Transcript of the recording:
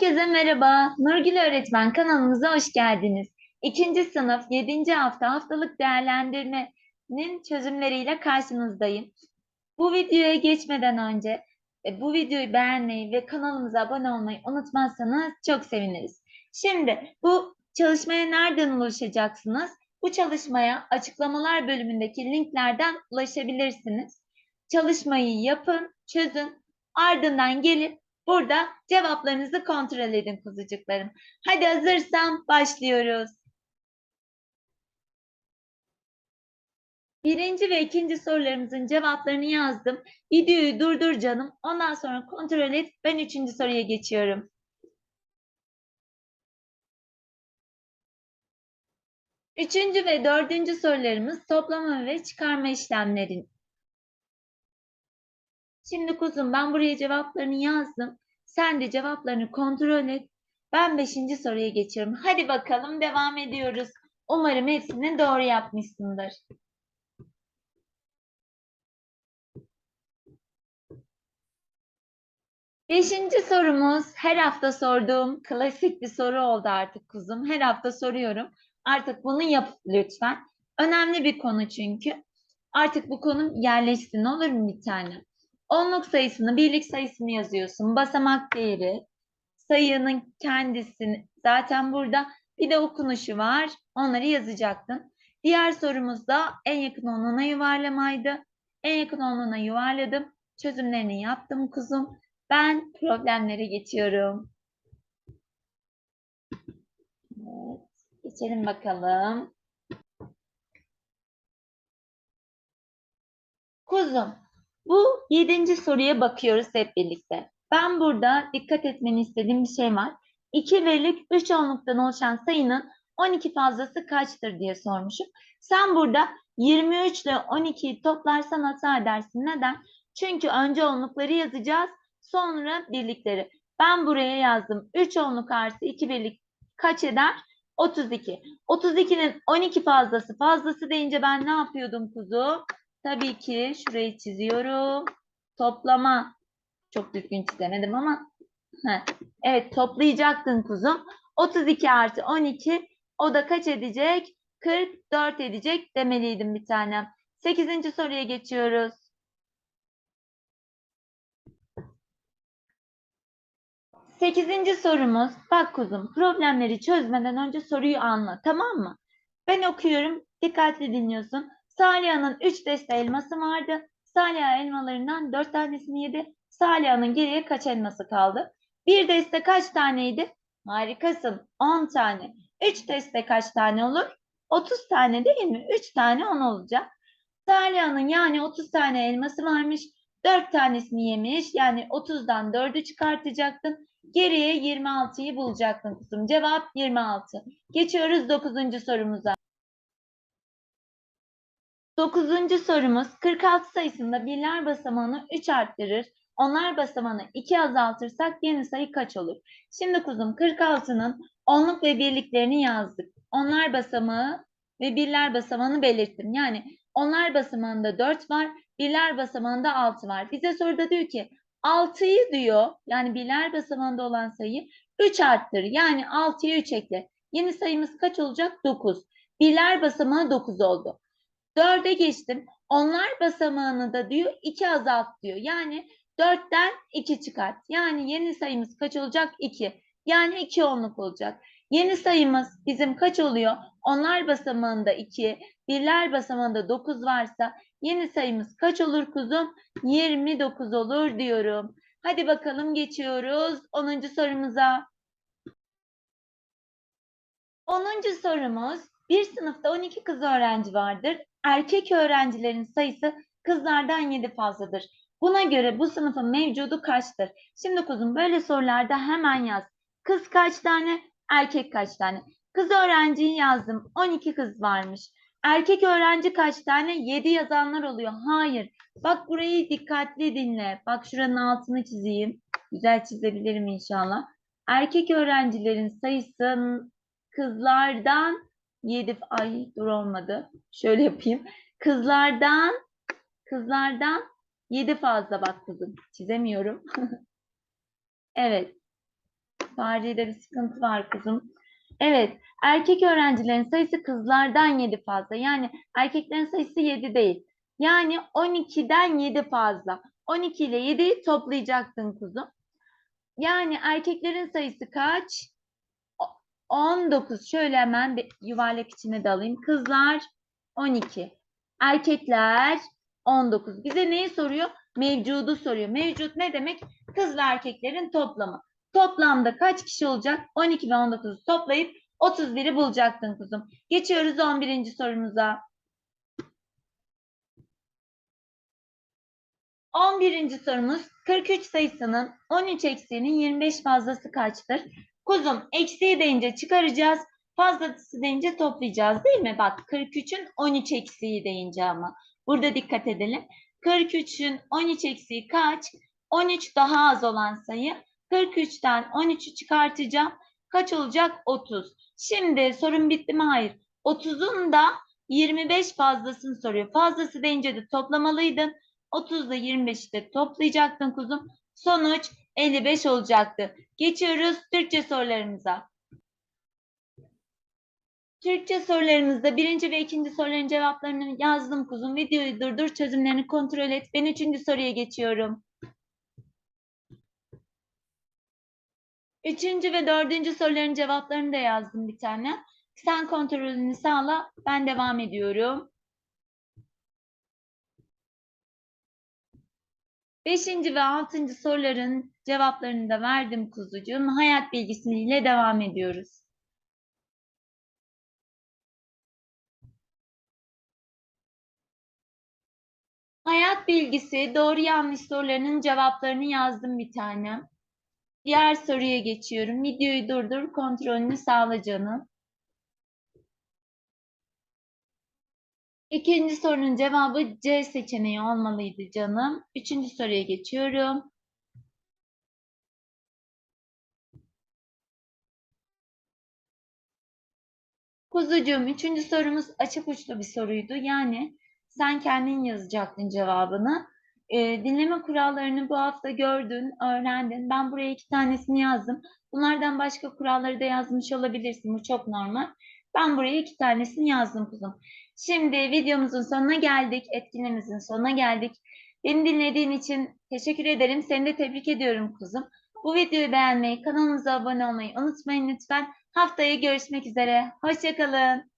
Herkese merhaba. Nurgül Öğretmen kanalımıza hoş geldiniz. İkinci sınıf 7. hafta haftalık değerlendirmenin çözümleriyle karşınızdayım. Bu videoya geçmeden önce e, bu videoyu beğenmeyi ve kanalımıza abone olmayı unutmazsanız çok seviniriz. Şimdi bu çalışmaya nereden ulaşacaksınız? Bu çalışmaya açıklamalar bölümündeki linklerden ulaşabilirsiniz. Çalışmayı yapın, çözün. Ardından gelip Burada cevaplarınızı kontrol edin kuzucuklarım. Hadi hazırsam başlıyoruz. Birinci ve ikinci sorularımızın cevaplarını yazdım. Videoyu durdur canım. Ondan sonra kontrol et. Ben üçüncü soruya geçiyorum. Üçüncü ve dördüncü sorularımız toplama ve çıkarma işlemleri Şimdi kuzum ben buraya cevaplarını yazdım. Sen de cevaplarını kontrol et. Ben beşinci soruya geçiyorum. Hadi bakalım devam ediyoruz. Umarım hepsini doğru yapmışsındır. Beşinci sorumuz her hafta sorduğum klasik bir soru oldu artık kuzum. Her hafta soruyorum. Artık bunu yap lütfen. Önemli bir konu çünkü. Artık bu konu yerleşsin olur mu bir tane? Onluk sayısını, birlik sayısını yazıyorsun. Basamak değeri, sayının kendisini zaten burada bir de okunuşu var. Onları yazacaktın. Diğer sorumuzda en yakın onluğuna yuvarlamaydı. En yakın onluğuna yuvarladım. Çözümlerini yaptım kuzum. Ben problemlere geçiyorum. Evet, geçelim bakalım. Kuzum, bu yedinci soruya bakıyoruz hep birlikte. Ben burada dikkat etmeni istediğim bir şey var. 2 birlik 3 onluktan oluşan sayının 12 fazlası kaçtır diye sormuşum. Sen burada 23 ile 12'yi toplarsan hata edersin. Neden? Çünkü önce onlukları yazacağız, sonra birlikleri. Ben buraya yazdım. 3 onluk artı 2 birlik kaç eder? 32. 32'nin 12 fazlası. Fazlası deyince ben ne yapıyordum kuzu? Tabii ki şurayı çiziyorum. Toplama. Çok düzgün çizemedim ama. Heh. Evet toplayacaktın kuzum. 32 artı 12 o da kaç edecek? 44 edecek demeliydim bir tane. 8. soruya geçiyoruz. Sekizinci sorumuz. Bak kuzum problemleri çözmeden önce soruyu anla tamam mı? Ben okuyorum. Dikkatli dinliyorsun. Saliha'nın 3 deste elması vardı. Saliha elmalarından 4 tanesini yedi. Saliha'nın geriye kaç elması kaldı? Bir deste kaç taneydi? Harikasın. 10 tane. 3 deste kaç tane olur? 30 tane değil mi? 3 tane 10 olacak. Saliha'nın yani 30 tane elması varmış. 4 tanesini yemiş. Yani 30'dan 4'ü çıkartacaktın. Geriye 26'yı bulacaktın kızım. Cevap 26. Geçiyoruz 9. sorumuza. Dokuzuncu sorumuz 46 sayısında birler basamağını 3 arttırır. Onlar basamağını 2 azaltırsak yeni sayı kaç olur? Şimdi kuzum 46'nın onluk ve birliklerini yazdık. Onlar basamağı ve birler basamağını belirttim. Yani onlar basamağında 4 var, birler basamağında 6 var. Bize soruda diyor ki 6'yı diyor yani birler basamağında olan sayıyı 3 arttır. Yani 6'ya 3 ekle. Yeni sayımız kaç olacak? 9. Birler basamağı 9 oldu. Dörde geçtim. Onlar basamağını da diyor iki azalt diyor. Yani dörtten iki çıkart. Yani yeni sayımız kaç olacak? İki. Yani iki onluk olacak. Yeni sayımız bizim kaç oluyor? Onlar basamağında iki, birler basamağında dokuz varsa yeni sayımız kaç olur kuzum? 29 olur diyorum. Hadi bakalım geçiyoruz 10. sorumuza. 10. sorumuz bir sınıfta 12 kız öğrenci vardır erkek öğrencilerin sayısı kızlardan 7 fazladır. Buna göre bu sınıfın mevcudu kaçtır? Şimdi kuzum böyle sorularda hemen yaz. Kız kaç tane, erkek kaç tane? Kız öğrenciyi yazdım. 12 kız varmış. Erkek öğrenci kaç tane? 7 yazanlar oluyor. Hayır. Bak burayı dikkatli dinle. Bak şuranın altını çizeyim. Güzel çizebilirim inşallah. Erkek öğrencilerin sayısı kızlardan 7 ay dur olmadı. Şöyle yapayım. Kızlardan kızlardan 7 fazla bak kızım. Çizemiyorum. evet. Fahri'de bir sıkıntı var kuzum. Evet, erkek öğrencilerin sayısı kızlardan 7 fazla. Yani erkeklerin sayısı 7 değil. Yani 12'den 7 fazla. 12 ile 7'yi toplayacaktın kuzum. Yani erkeklerin sayısı kaç? O- 19. Şöyle hemen bir yuvarlak içine de alayım. Kızlar 12. Erkekler 19. Bize neyi soruyor? Mevcudu soruyor. Mevcut ne demek? Kız ve erkeklerin toplamı. Toplamda kaç kişi olacak? 12 ve 19'u toplayıp 31'i bulacaktın kuzum. Geçiyoruz 11. sorumuza. 11. sorumuz 43 sayısının 13 eksiğinin 25 fazlası kaçtır? Kuzum eksiği deyince çıkaracağız. Fazlası deyince toplayacağız değil mi? Bak 43'ün 13 eksiği deyince ama. Burada dikkat edelim. 43'ün 13 eksiği kaç? 13 daha az olan sayı. 43'ten 13'ü çıkartacağım. Kaç olacak? 30. Şimdi sorun bitti mi? Hayır. 30'un da 25 fazlasını soruyor. Fazlası deyince de toplamalıydın. 30 ile 25'i de toplayacaktın kuzum. Sonuç 55 olacaktı. Geçiyoruz Türkçe sorularımıza. Türkçe sorularımızda birinci ve ikinci soruların cevaplarını yazdım kuzum. Videoyu durdur, çözümlerini kontrol et. Ben üçüncü soruya geçiyorum. Üçüncü ve dördüncü soruların cevaplarını da yazdım bir tane. Sen kontrolünü sağla. Ben devam ediyorum. Beşinci ve altıncı soruların cevaplarını da verdim kuzucuğum. Hayat bilgisiyle devam ediyoruz. Hayat bilgisi doğru yanlış sorularının cevaplarını yazdım bir tane. Diğer soruya geçiyorum. Videoyu durdur, kontrolünü sağla canım. İkinci sorunun cevabı C seçeneği olmalıydı canım. Üçüncü soruya geçiyorum. Kuzucuğum, üçüncü sorumuz açık uçlu bir soruydu. Yani sen kendin yazacaktın cevabını. Ee, dinleme kurallarını bu hafta gördün, öğrendin. Ben buraya iki tanesini yazdım. Bunlardan başka kuralları da yazmış olabilirsin. Bu çok normal. Ben buraya iki tanesini yazdım kuzum. Şimdi videomuzun sonuna geldik. Etkinliğimizin sonuna geldik. Beni dinlediğin için teşekkür ederim. Seni de tebrik ediyorum kuzum. Bu videoyu beğenmeyi, kanalımıza abone olmayı unutmayın lütfen. Haftaya görüşmek üzere. Hoşçakalın.